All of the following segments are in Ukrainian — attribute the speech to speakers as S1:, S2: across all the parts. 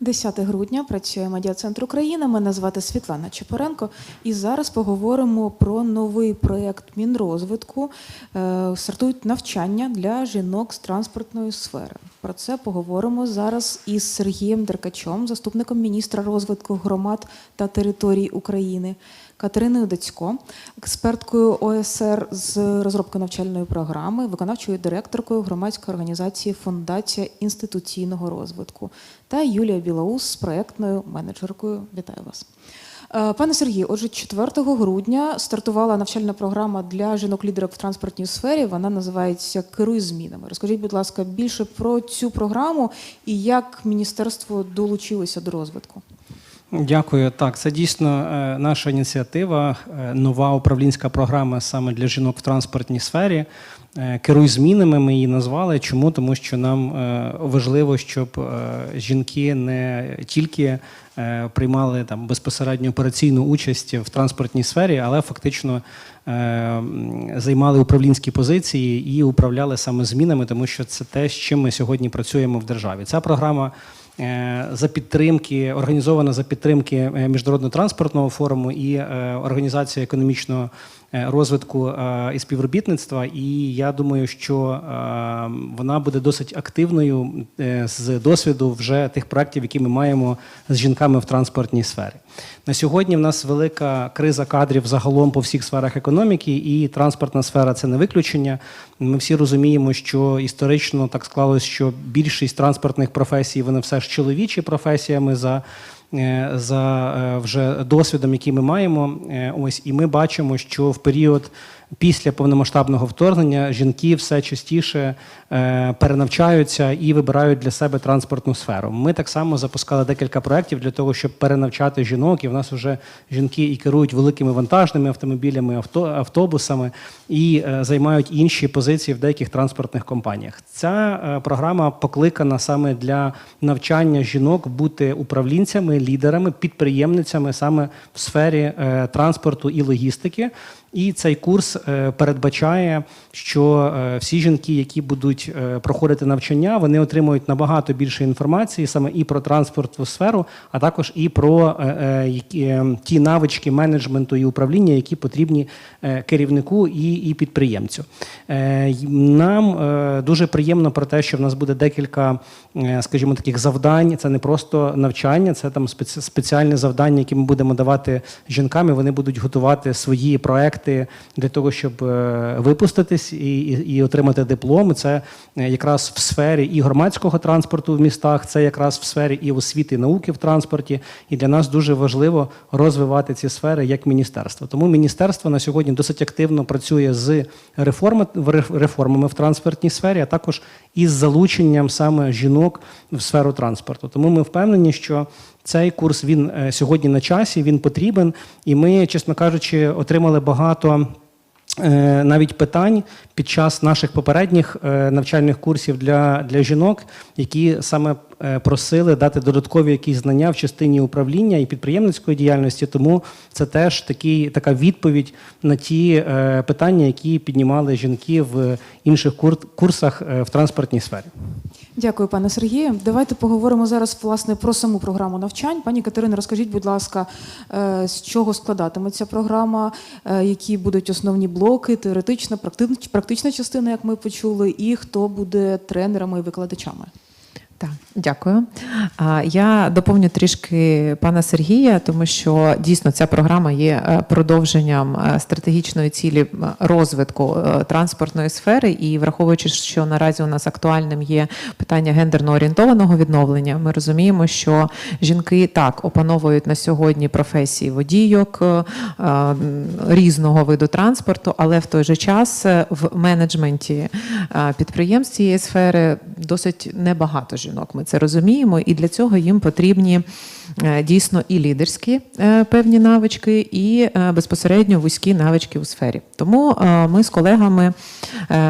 S1: 10 грудня працює медіа-центр України. Мене звати Світлана Чепоренко. І зараз поговоримо про новий проєкт Мінрозвитку. Е, Стартують навчання для жінок з транспортної сфери. Про це поговоримо зараз із Сергієм Деркачом, заступником міністра розвитку громад та територій України, Катериною Дацько, експерткою ОСР з розробки навчальної програми, виконавчою директоркою громадської організації Фундація інституційного розвитку та Юлія Білоус з проєктною менеджеркою. Вітаю вас. Е, Пане Сергію, отже, 4 грудня стартувала навчальна програма для жінок-лідерок в транспортній сфері. Вона називається Керуй змінами. Розкажіть, будь ласка, більше про цю програму і як міністерство долучилося до розвитку.
S2: Дякую. Так, це дійсно е, наша ініціатива, е, нова управлінська програма саме для жінок в транспортній сфері. Керуй змінами. Ми її назвали. Чому? Тому що нам важливо, щоб жінки не тільки приймали там безпосередньо операційну участь в транспортній сфері, але фактично е, займали управлінські позиції і управляли саме змінами, тому що це те, з чим ми сьогодні працюємо в державі. Ця програма е, за підтримки організована за підтримки е, міжнародного транспортного форуму і е, організації економічного е, розвитку е, і співробітництва. І я думаю, що е, вона буде досить активною е, з досвіду вже тих проєктів, які ми маємо з жінками в транспортній сфері. На сьогодні в нас велика криза кадрів загалом по всіх сферах економіки, і транспортна сфера це не виключення. Ми всі розуміємо, що історично так склалось, що більшість транспортних професій вони все ж чоловічі професіями за. е, За е, вже досвідом, який ми маємо, Е, ось і ми бачимо, що в період після повномасштабного вторгнення жінки все частіше перенавчаються і вибирають для себе транспортну сферу. Ми так само запускали декілька проєктів для того, щоб перенавчати жінок. І в нас вже жінки і керують великими вантажними автомобілями, авто, автобусами і е, займають інші позиції в деяких транспортних компаніях. Ця е, програма покликана саме для навчання жінок бути управлінцями, лідерами, підприємницями саме в сфері е, транспорту і логістики. І цей курс е, передбачає, що е, всі жінки, які будуть е, проходити навчання, вони отримують набагато більше інформації саме і про транспортну сферу, а також і про е, е, ті навички менеджменту і управління, які потрібні керівнику і, підприємцю. Нам дуже приємно про те, що в нас буде декілька, скажімо, таких завдань. Це не просто навчання, це там спеці- спеціальні завдання, які ми будемо давати жінкам. і Вони будуть готувати свої проекти для того, щоб випуститись і, і, і отримати диплом. Це якраз в сфері і громадського транспорту в містах, це якраз в сфері і освіти і науки в транспорті. І для нас дуже важливо розвивати ці сфери як міністерство. Тому міністерство на сьогодні досить активно працює з реформами в транспортній сфері, а також із залученням саме жінок в сферу транспорту. Тому ми впевнені, що цей курс він е, сьогодні на часі, він потрібен, і ми, чесно кажучи, отримали багато. Е, Навіть питань під час наших попередніх е, навчальних курсів для, для жінок, які саме е, просили дати додаткові якісь знання в частині управління і підприємницької діяльності. Тому це теж такий, така відповідь на ті питання, які піднімали жінки в інших кур- курсах в транспортній сфері.
S1: Дякую, пане Сергію. Давайте поговоримо зараз власне про саму програму навчань. Пані Катерина, розкажіть, будь ласка, е, з чого складатиметься програма, е, які будуть основні блоки, теоретична, практи- практична частина, як ми почули, і хто буде тренерами і викладачами.
S3: Так, дякую. Я доповню трішки пана Сергія, тому що дійсно ця програма є е, продовженням е, стратегічної цілі розвитку е, транспортної сфери. І враховуючи, що наразі у нас актуальним є питання гендерно орієнтованого відновлення, ми розуміємо, що жінки так опановують на сьогодні професії водійок різного виду транспорту, але в той же час в менеджменті підприємств цієї сфери досить небагато жінок. Ми це розуміємо, і для цього їм потрібні е, дійсно і лідерські е, певні навички, і е, безпосередньо вузькі навички у сфері. Тому ми з колегами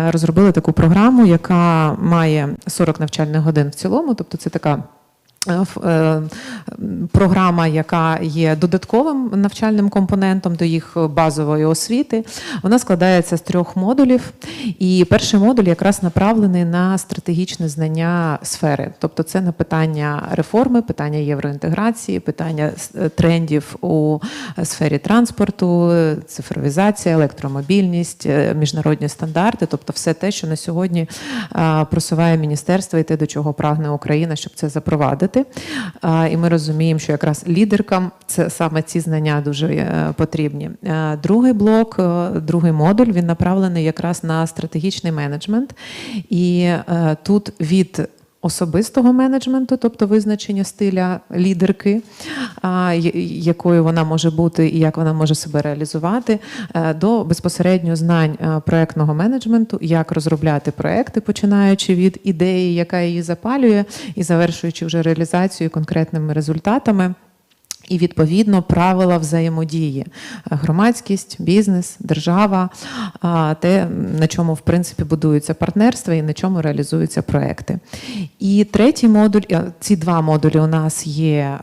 S3: розробили таку програму, яка має 40 навчальних годин в цілому, тобто це така Програма, яка є додатковим навчальним компонентом до їх базової освіти, вона складається з трьох модулів. І перший модуль якраз направлений на стратегічне знання сфери, тобто це на питання реформи, питання євроінтеграції, питання е, трендів у сфері транспорту, е, цифровізація, електромобільність, е, міжнародні стандарти, тобто все те, що на сьогодні е, просуває міністерство і те, до чого прагне Україна, щоб це запровадити. Е, І ми розуміємо, що якраз лідеркам це саме ці знання дуже е, потрібні. Е, Другий блок, е, другий модуль, він направлений якраз на стратегічний менеджмент. І тут від Особистого менеджменту, тобто визначення стиля лідерки, якою вона може бути і як вона може себе реалізувати, е, до безпосередньо знань е, проектного менеджменту, як розробляти проекти, починаючи від ідеї, яка її запалює, і завершуючи вже реалізацією конкретними результатами. І відповідно правила взаємодії: Е, громадськість, бізнес, держава, те, на чому в принципі будуються партнерства і на чому реалізуються проекти. І третій модуль, е, ці два модулі у нас є е,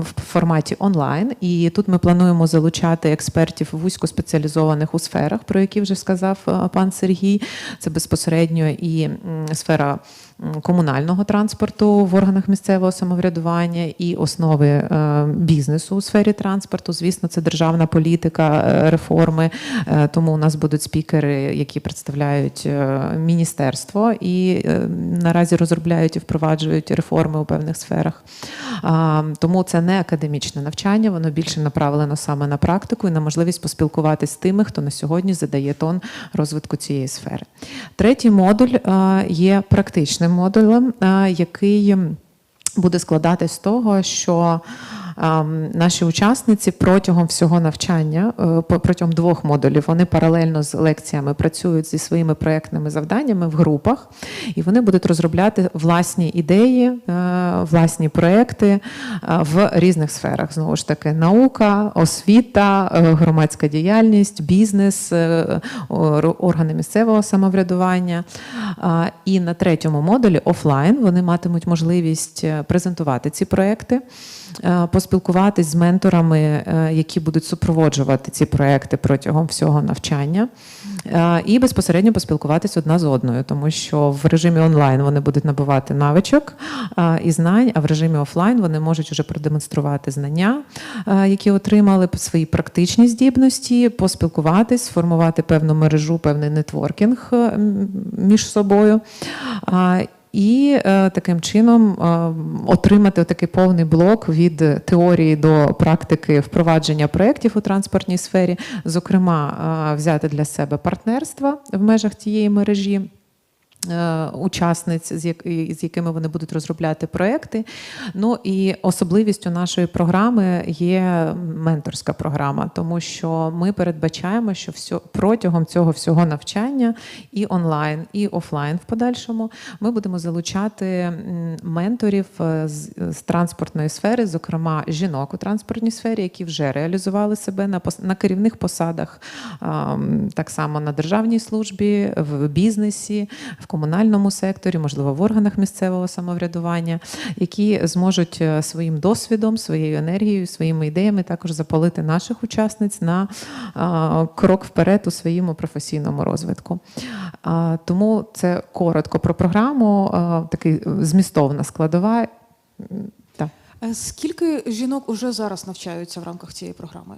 S3: в форматі онлайн, і тут ми плануємо залучати експертів вузькоспеціалізованих у сферах, про які вже сказав пан Сергій. Це безпосередньо і сфера комунального транспорту в органах місцевого самоврядування і основи е, бізнесу у сфері транспорту. Звісно, це державна політика, е, реформи. Е, Тому у нас будуть спікери, які представляють міністерство і наразі розробляють і впроваджують реформи у певних сферах. Тому це не академічне навчання, воно більше направлено саме на практику і на можливість поспілкуватись з тими, хто на сьогодні задає тон розвитку цієї сфери. Третій модуль є практичним модулем, е, який буде складатись з того, що наші учасниці протягом всього навчання, е, протягом двох модулів, вони паралельно з лекціями працюють зі своїми проектними завданнями в групах, і вони будуть розробляти власні ідеї, е, власні проекти е, в різних сферах. Знову ж таки, наука, освіта, громадська діяльність, бізнес, органи місцевого самоврядування. І на третьому модулі офлайн вони матимуть можливість презентувати ці проекти, поспілкуватись з менторами, е, які будуть супроводжувати ці проекти протягом всього навчання, е, і безпосередньо поспілкуватись одна з одною, тому що в режимі онлайн вони будуть набувати навичок е, і знань, а в режимі офлайн вони можуть вже продемонструвати знання, які отримали свої практичні здібності, поспілкуватись, сформувати певну мережу, певний нетворкінг між собою. І е, таким чином е, отримати такий повний блок від теорії до практики впровадження проєктів у транспортній сфері, зокрема, е, взяти для себе партнерства в межах цієї мережі. Е, Учасниць, з як- з якими вони будуть розробляти проекти. Ну і особливістю нашої програми є менторська програма, тому що ми передбачаємо, що все, протягом цього всього навчання і онлайн, і офлайн в подальшому ми будемо залучати менторів е, з, транспортної сфери, зокрема жінок у транспортній сфері, які вже реалізували себе на на керівних посадах, так само на державній службі, в бізнесі, в комунальному секторі, можливо, в органах місцевого самоврядування, які зможуть е, своїм досвідом, своєю енергією, своїми ідеями також запалити наших учасниць на крок вперед у своєму професійному розвитку. Тому це коротко про програму, такий е, змістовна складова.
S1: Е, Скільки жінок уже зараз навчаються в рамках цієї програми?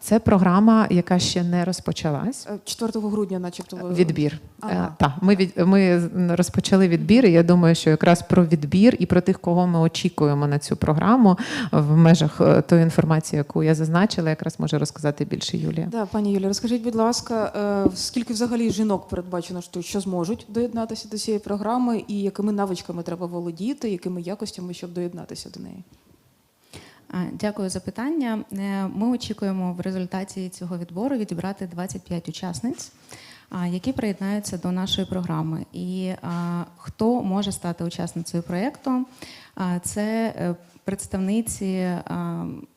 S3: Це програма, яка ще не розпочалась.
S1: Е, 4 грудня, начебто, ви-
S3: Відбір.
S1: Ага.
S3: Е, Так, ми від ми розпочали відбір. і Я думаю, що якраз про відбір і про тих, кого ми очікуємо на цю програму в межах е, тої інформації, яку я зазначила, якраз може розказати більше Юлія.
S1: Да, пані Юлія, розкажіть, будь ласка, е, скільки взагалі жінок передбачено, що, що зможуть доєднатися до цієї програми, і якими навичками треба володіти, якими якостями, щоб доєднатися до неї?
S4: Дякую за питання. Е, Ми очікуємо в результаті цього відбору відібрати 25 учасниць, які приєднаються до нашої програми. І хто може стати учасницею проєкту? Це е, представниці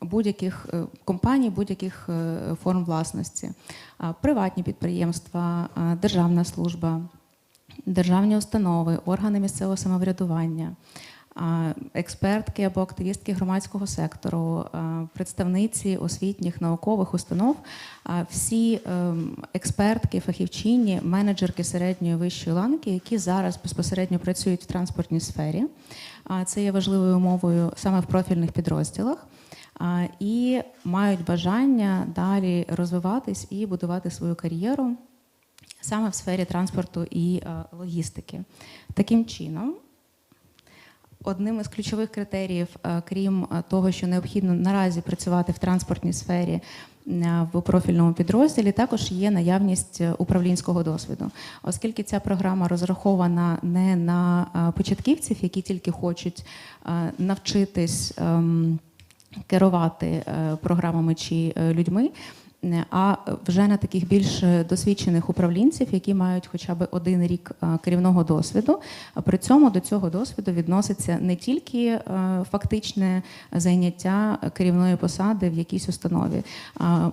S4: будь-яких е, компаній, будь-яких форм власності, приватні підприємства, державна служба, державні установи, органи місцевого самоврядування, експертки або активістки громадського сектору, представниці освітніх наукових установ, всі ем, експертки, фахівчині, менеджерки середньої вищої ланки, які зараз безпосередньо працюють в транспортній сфері. Це є важливою умовою саме в профільних підрозділах. І мають бажання далі розвиватись і будувати свою кар'єру саме в сфері транспорту і е, логістики. Таким чином, одним із ключових критеріїв, е, крім е, того, що необхідно наразі працювати в транспортній сфері е, в профільному підрозділі, також є наявність управлінського досвіду, оскільки ця програма розрахована не на початківців, які тільки хочуть навчитись. ем, Керувати програмами чи людьми, а вже на таких більш досвідчених управлінців, які мають хоча б один рік е, керівного досвіду. При цьому до цього досвіду відноситься не тільки е, фактичне заняття керівної посади в якійсь установі.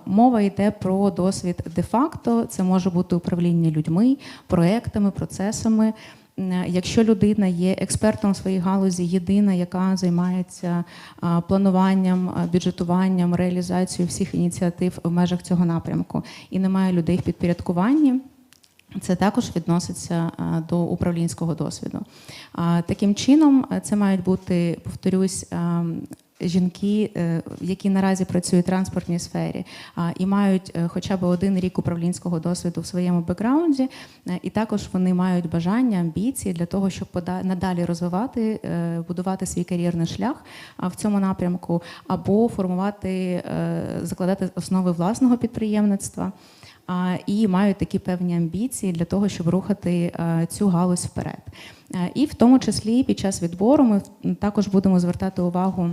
S4: Мова йде про досвід де-факто. Це може бути управління людьми, проектами, процесами. Е, Якщо людина є експертом своїй галузі, єдина, яка займається плануванням, бюджетуванням, реалізацією всіх ініціатив в межах цього напрямку, і немає людей в підпорядкуванні. Це також відноситься до управлінського досвіду. Таким чином, це мають бути, повторюсь, а, жінки, е, які наразі працюють в транспортній сфері і мають е, хоча б один рік управлінського досвіду в своєму бекграунді, Е, і також вони мають бажання, амбіції для того, щоб надалі розвивати, будувати свій кар'єрний шлях в цьому напрямку, або формувати, закладати основи власного підприємництва. І мають такі певні амбіції для того, щоб рухати цю галузь вперед. І в тому числі під час відбору ми також будемо звертати увагу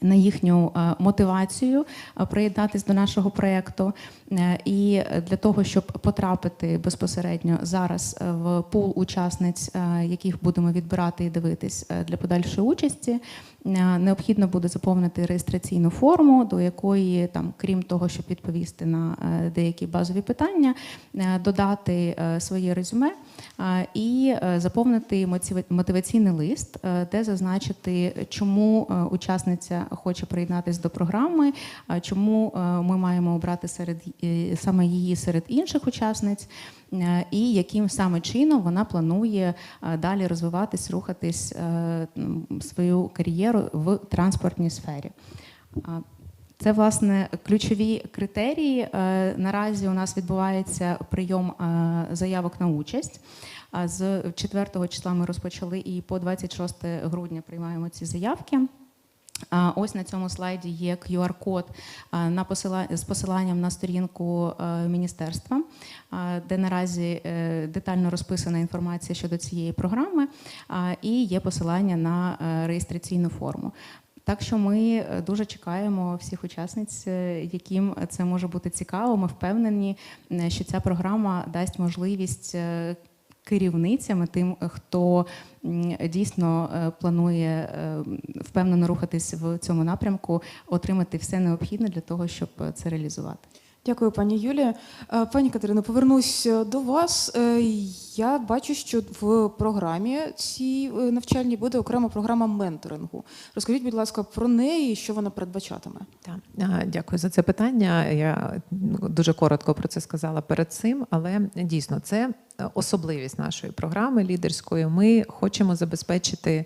S4: на їхню е, мотивацію е, приєднатись до нашого проєкту. Е, І для того, щоб потрапити безпосередньо зараз в пул учасниць, яких будемо відбирати і дивитись для подальшої участі, необхідно буде заповнити реєстраційну форму, до якої там, крім того, щоб відповісти на деякі базові питання, додати своє резюме і е, заповнити мотива- мотиваційний лист, е, де зазначити, чому е, учасниця хоче приєднатися до програми, чому ми маємо обрати серед саме її серед інших учасниць, і яким саме чином вона планує далі розвиватись, рухатись свою кар'єру в транспортній сфері. Це власне ключові критерії. Е, Наразі у нас відбувається прийом е, заявок на участь. З 4 числа ми розпочали і по 26 грудня приймаємо ці заявки. Ось на цьому слайді є QR-код на посила- з посиланням на сторінку е, міністерства, де наразі е, детально розписана інформація щодо цієї програми, і є посилання на е, реєстраційну форму. Так що ми е, дуже чекаємо всіх учасниць, е, яким це може бути цікаво. Ми впевнені, е, що ця програма дасть можливість керівницями, керівницям, тим, хто дійсно планує впевнено рухатись в цьому напрямку, отримати все необхідне для того, щоб це реалізувати.
S1: Дякую, пані Юлія. Е, Пані Катерино, повернусь е, до вас. Е, Я бачу, що в програмі цій навчальній буде окрема програма менторингу. Розкажіть, будь ласка, про неї що вона передбачатиме.
S3: Так, дякую за це питання. Я ну, дуже коротко про це сказала перед цим, але дійсно це особливість нашої програми лідерської. Ми хочемо забезпечити.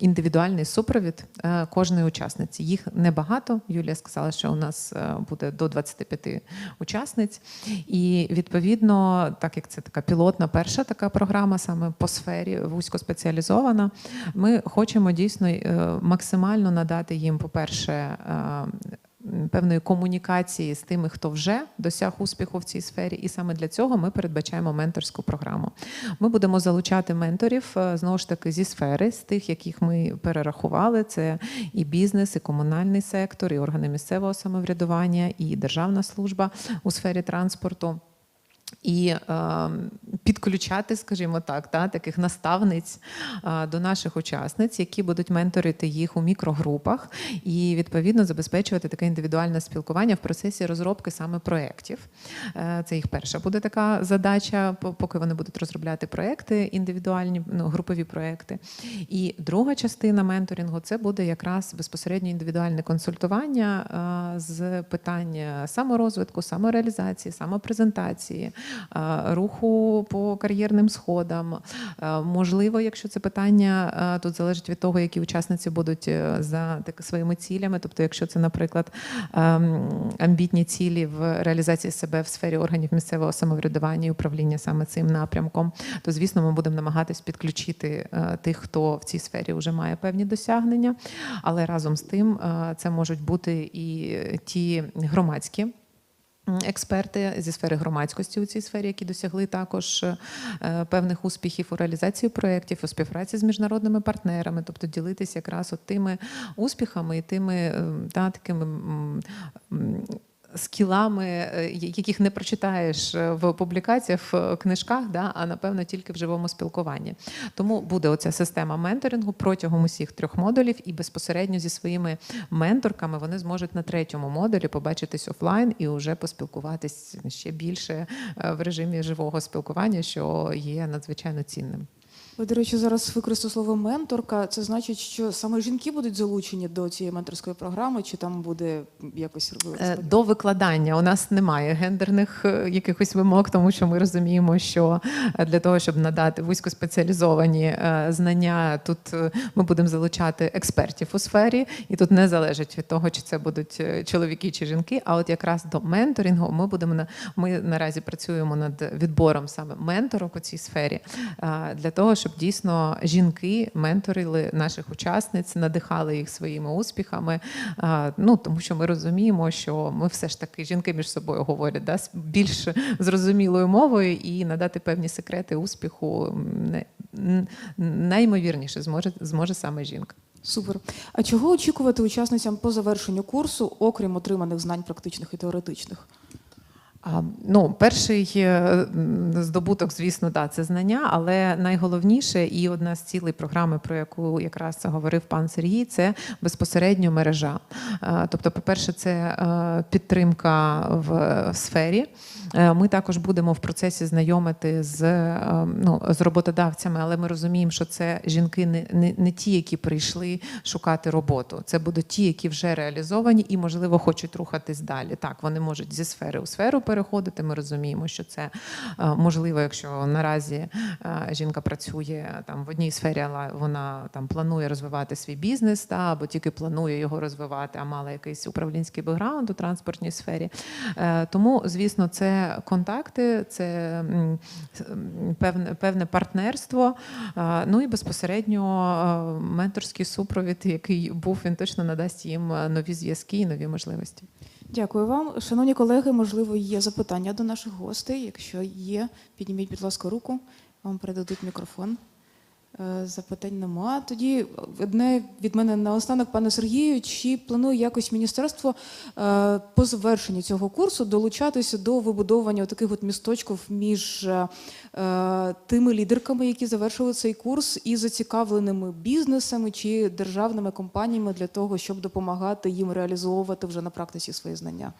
S3: Індивідуальний супровід е, кожної учасниці. Їх небагато. Юлія сказала, що у нас е, буде до 25 учасниць. І відповідно, так як це така пілотна перша така програма, саме по сфері вузькоспеціалізована, ми хочемо дійсно е, максимально надати їм, по-перше, е, певної комунікації з тими, хто вже досяг успіху в цій сфері, і саме для цього ми передбачаємо менторську програму. Ми будемо залучати менторів е, знову ж таки зі сфери, з тих, яких ми перерахували. Це і бізнес, і комунальний сектор, і органи місцевого самоврядування, і державна служба у сфері транспорту. І е, підключати, скажімо так, та, таких наставниць а, до наших учасниць, які будуть менторити їх у мікрогрупах і відповідно забезпечувати таке індивідуальне спілкування в процесі розробки саме проєктів. Е, Це їх перша буде така задача, поки вони будуть розробляти проекти, індивідуальні ну, групові проекти. І друга частина менторингу це буде якраз безпосередньо індивідуальне консультування е, з питання саморозвитку, самореалізації, самопрезентації, е, руху по кар'єрним сходам. Е, Можливо, якщо це питання е, тут залежить від того, які учасниці будуть е, за так, своїми цілями. Тобто, якщо це, наприклад, ем, амбітні цілі в реалізації себе в сфері органів місцевого самоврядування і управління саме цим напрямком, то звісно, ми будемо намагатись підключити е, тих, хто в цій сфері вже має певні досягнення. Але разом з тим е, це можуть бути і ті громадські. Експерти зі сфери громадськості у цій сфері, які досягли також е, певних успіхів у реалізації проєктів, у співпраці з міжнародними партнерами, тобто ділитися якраз от тими успіхами і тими е, та, такими скілами, е, яких не прочитаєш е, в публікаціях, в книжках, да, а напевно тільки в живому спілкуванні. Тому буде оця система менторингу протягом усіх трьох модулів, і безпосередньо зі своїми менторками вони зможуть на третьому модулі побачитись офлайн і вже поспілкуватись ще більше е, в режимі живого спілкування, що є надзвичайно цінним.
S1: Ви, до речі, зараз використали слово менторка. Це значить, що саме жінки будуть залучені до цієї менторської програми, чи там буде якось
S3: Е, До викладання у нас немає гендерних е, якихось вимог, тому що ми розуміємо, що е, для того, щоб надати вузькоспеціалізовані знання, тут ми будемо залучати експертів у сфері, і тут не залежить від того, чи це будуть чоловіки чи жінки. А от якраз до менторингу ми будемо на ми наразі працюємо над відбором саме менторок у цій сфері для того, щоб дійсно жінки менторили наших учасниць, надихали їх своїми успіхами. Ну тому що ми розуміємо, що ми все ж таки жінки між собою говорять да, більш зрозумілою мовою, і надати певні секрети успіху м, не- н- найімовірніше зможе зможе саме жінка.
S1: Супер. А чого очікувати учасницям по завершенню курсу, окрім отриманих знань практичних і теоретичних?
S3: Ну, перший е, здобуток, звісно, да, це знання, але найголовніше і одна з цілей програми, про яку якраз говорив пан Сергій, це безпосередньо мережа. Е, Тобто, по-перше, це е, підтримка в сфері. Ми також будемо в процесі знайомити з, ну, з роботодавцями, але ми розуміємо, що це жінки не, не, не ті, які прийшли шукати роботу. Це будуть ті, які вже реалізовані і, можливо, хочуть рухатись далі. Так, вони можуть зі сфери у сферу переходити. Ми розуміємо, що це е, можливо, якщо наразі е, жінка працює там в одній сфері, але вона там планує розвивати свій бізнес, та або тільки планує його розвивати, а мала якийсь управлінський бекграунд у транспортній сфері. Е, Тому, звісно, це контакти, це певне, певне партнерство. е, Ну і безпосередньо е, менторський супровід, який був, він точно надасть їм е, нові зв'язки і нові можливості.
S1: Дякую вам. Шановні колеги, можливо, є запитання до наших гостей. Якщо є, підніміть, будь ласка, руку, вам передадуть мікрофон. Е, Запитань нема. Тоді одне від мене наостанок, пане Сергію, чи планує якось міністерство е, по завершенні цього курсу долучатися до вибудовування таких от місточків між е, тими лідерками, які завершили цей курс, і зацікавленими бізнесами чи державними компаніями для того, щоб допомагати їм реалізовувати вже на практиці свої знання?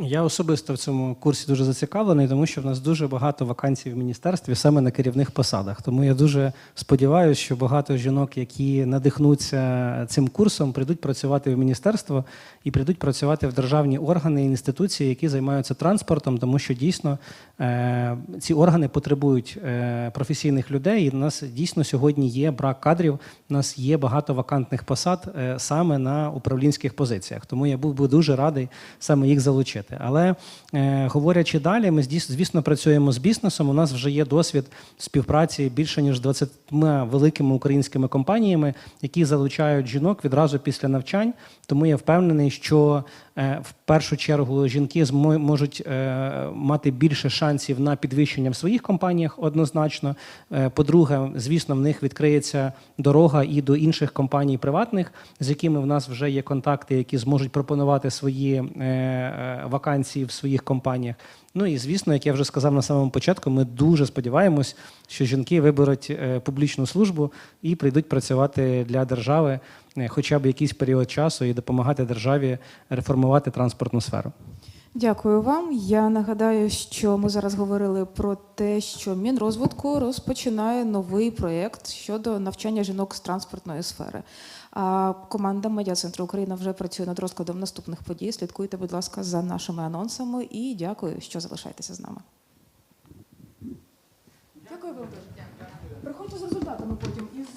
S2: Я особисто в цьому курсі дуже зацікавлений, тому що в нас дуже багато вакансій в міністерстві саме на керівних посадах. Тому я дуже сподіваюся, що багато жінок, які надихнуться цим курсом, прийдуть працювати в міністерство і прийдуть працювати в державні органи і інституції, які займаються транспортом, тому що дійсно е, ці органи потребують е, професійних людей. І в нас дійсно сьогодні є брак кадрів. У нас є багато вакантних посад е, саме на управлінських позиціях. Тому я був би дуже радий саме їх залучити. Але е, говорячи далі, ми звісно працюємо з бізнесом. У нас вже є досвід співпраці більше ніж 20 великими українськими компаніями, які залучають жінок відразу після навчань. Тому я впевнений, що в першу чергу жінки можуть е, мати більше шансів на підвищення в своїх компаніях однозначно. Е, По-друге, звісно, в них відкриється дорога і до інших компаній приватних, з якими в нас вже є контакти, які зможуть пропонувати свої е, е, вакансії в своїх компаніях. Ну і звісно, як я вже сказав на самому початку, ми дуже сподіваємось, що жінки виберуть е, публічну службу і прийдуть працювати для держави е, хоча б якийсь період часу і допомагати державі реформувати транспортну сферу.
S1: Дякую вам. Я нагадаю, що ми зараз говорили про те, що Мінрозвитку розпочинає новий проєкт щодо навчання жінок з транспортної сфери. А команда Медіа Центру Україна вже працює над розкладом наступних подій. Слідкуйте, будь ласка, за нашими анонсами і дякую, що залишаєтеся з нами. Дякую вам дуже. Приходьте з результатами потім із